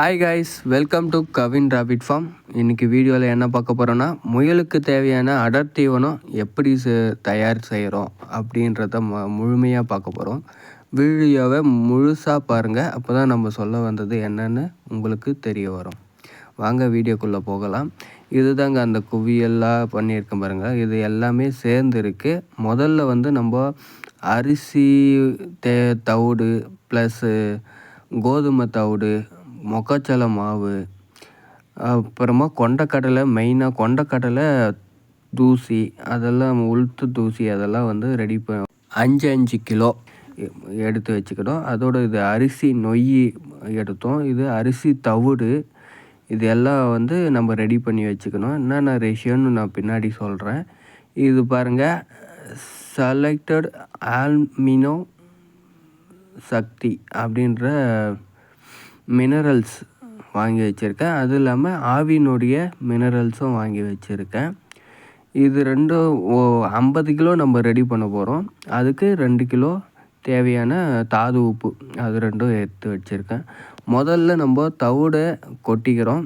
Hi guys welcome to Kavin rabbit farm இன்றைக்கி வீடியோவில் என்ன பார்க்க போகிறோன்னா முயலுக்கு தேவையான அடர் தீவனம் எப்படி தயார் செய்கிறோம் அப்படின்றத ம முழுமையாக பார்க்க போகிறோம் வீடியோவை முழுசாக பாருங்கள் அப்போ தான் நம்ம சொல்ல வந்தது என்னென்னு உங்களுக்கு தெரிய வரும். வாங்க வீடியோக்குள்ளே போகலாம். இது தாங்க அந்த குவியெல்லாம் பண்ணியிருக்கேன் பாருங்கள் இது எல்லாமே சேர்ந்து இருக்குது முதல்ல வந்து நம்ம அரிசி தே தவிடு ப்ளஸ்ஸு கோதுமை தவிடு மொக்காச்சோள மாவு அப்புறமா கொண்டக்கடலை மெயினாக கொண்டக்கடலை தூசி அதெல்லாம் உளுத்து தூசி அதெல்லாம் வந்து ரெடி ப அஞ்சு அஞ்சு கிலோ எடுத்து வச்சுக்கிட்டோம். அதோட இது அரிசி நொய் எடுத்தோம். இது அரிசி தவிடு இது எல்லாம் வந்து நம்ம ரெடி பண்ணி வச்சுக்கணும். என்னென்ன ரேஷியோன்னு நான் பின்னாடி சொல்கிறேன் இது பாருங்கள் செலக்டட் ஆல்மினோ சக்தி அப்படின்ற மினரல்ஸ் வாங்கி வச்சுருக்கேன். அதுவும் இல்லாமல் ஆவினுடைய மினரல்ஸும் வாங்கி வச்சுருக்கேன். இது ரெண்டும் ஓ ஐம்பது கிலோ நம்ம ரெடி பண்ண போகிறோம் அதுக்கு ரெண்டு கிலோ தேவையான தாது உப்பு அது ரெண்டும் எடுத்து வச்சுருக்கேன். முதல்ல நம்ம தவிடை கொட்டிக்கிறோம்.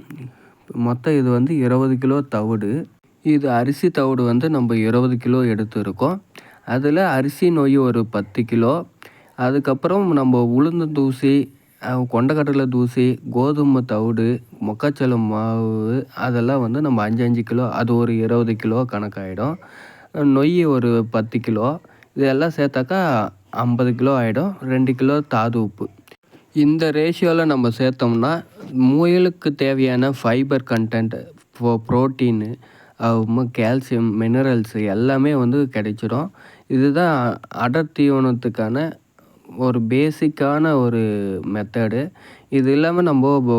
மொத்தம் இது வந்து இருபது கிலோ தவிடு. இது அரிசி தவிடு வந்து நம்ம இருபது கிலோ எடுத்துருக்கோம். அதில் அரிசி நொய் ஒரு பத்து கிலோ. அதுக்கப்புறம் நம்ம உளுந்து தூசி கொண்டக்கடலை தூசி கோதுமை தவிடு மொக்காச்சோளம் மாவு அதெல்லாம் வந்து நம்ம அஞ்சு அஞ்சு கிலோ அது ஒரு இருபது கிலோ கணக்காகிடும் நொய் ஒரு பத்து கிலோ இதெல்லாம் சேர்த்தாக்கா ஐம்பது கிலோ ஆகிடும் ரெண்டு கிலோ தாது உப்பு. இந்த ரேஷியோவில் நம்ம சேர்த்தோம்னா முயலுக்கு தேவையான fibre content protein calcium minerals எல்லாமே வந்து கிடைச்சிடும். இதுதான் அடர் தீவனத்துக்கான ஒரு பேசிக்கான ஒரு மெத்தடு இது இல்லாமல் நம்ம இப்போ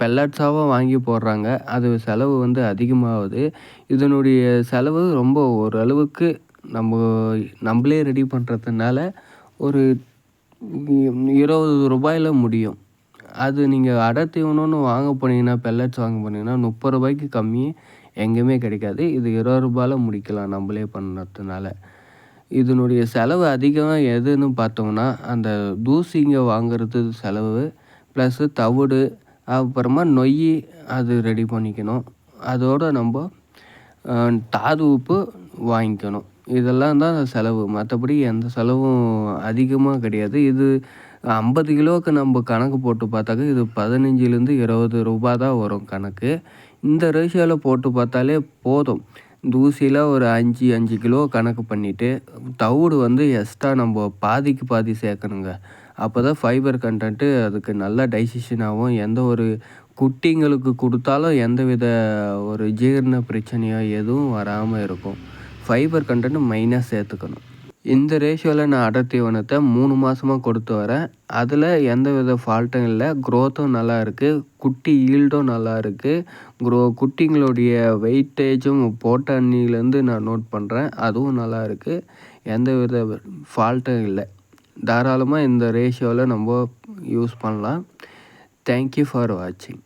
பெல்லட்ஸாகவும் வாங்கி போடுறாங்க. அது செலவு வந்து அதிகமாகுது. இதனுடைய செலவு ரொம்ப ஓரளவுக்கு நம்ம நம்மளே ரெடி பண்ணுறதுனால ஒரு இருபது ரூபாயில் முடியும். அது நீங்கள் அடை தீவனம்னு வாங்க போனீங்கன்னா பெல்லட்ஸ் வாங்க போனீங்கன்னா முப்பது ரூபாய்க்கு கம்மி எங்கேயுமே கிடைக்காது. இது இருபது ரூபாயில் முடிக்கலாம் நம்மளே பண்ணுறதுனால இதனுடைய செலவு அதிகம் எதுன்னு பார்த்தோம்னா அந்த தூசிங்க வாங்கிறது செலவு ப்ளஸ்ஸு தவிடு அப்புறமா நொய் அது ரெடி பண்ணிக்கணும். அதோடு நம்ம தாது உப்பு வாங்கிக்கணும். இதெல்லாம் தான் செலவு. மற்றபடி எந்த செலவும் அதிகமாக கிடையாது. இது ஐம்பது கிலோவுக்கு நம்ம கணக்கு போட்டு பார்த்தாக்க இது பதினஞ்சுலேருந்து இருபது ரூபா தான் வரும் கணக்கு. இந்த ரேஷியோவில் போட்டு பார்த்தாலே போதும். தூசியில் ஒரு அஞ்சு அஞ்சு கிலோ கணக்கு பண்ணிவிட்டு தவிடு வந்து எக்ஸ்ட்ரா நம்ம பாதிக்கு பாதி சேர்க்கணுங்க. அப்போ தான் ஃபைபர் கண்டென்ட்டு அதுக்கு நல்ல டைஜஷன் ஆகும். எந்த ஒரு குட்டிங்களுக்கு கொடுத்தாலும் எந்த வித ஒரு ஜீரண பிரச்சனையோ எதுவும் வராமல் இருக்கும். ஃபைபர் கண்டென்ட்டு மெயினாக சேர்த்துக்கணும். இந்த ரேஷியோவில் நான் அடர் தீவனத்தை மூணு மாதமாக கொடுத்து வரேன். அதில் எந்த வித ஃபால்ட்டும் இல்லை. க்ரோத்தும் நல்லா இருக்குது குட்டி ஈல்டும் நல்லா இருக்குது க்ரோ குட்டிங்களுடைய வெயிட்டேஜும் போட்ட அண்ணிலேருந்து நான் நோட் பண்ணுறேன் அதுவும் நல்லா இருக்குது எந்த வித ஃபால்ட்டும் இல்லை. தாராளமாக இந்த ரேஷியோவில் நம்ம யூஸ் பண்ணலாம். தேங்க்யூ ஃபார் வாட்சிங்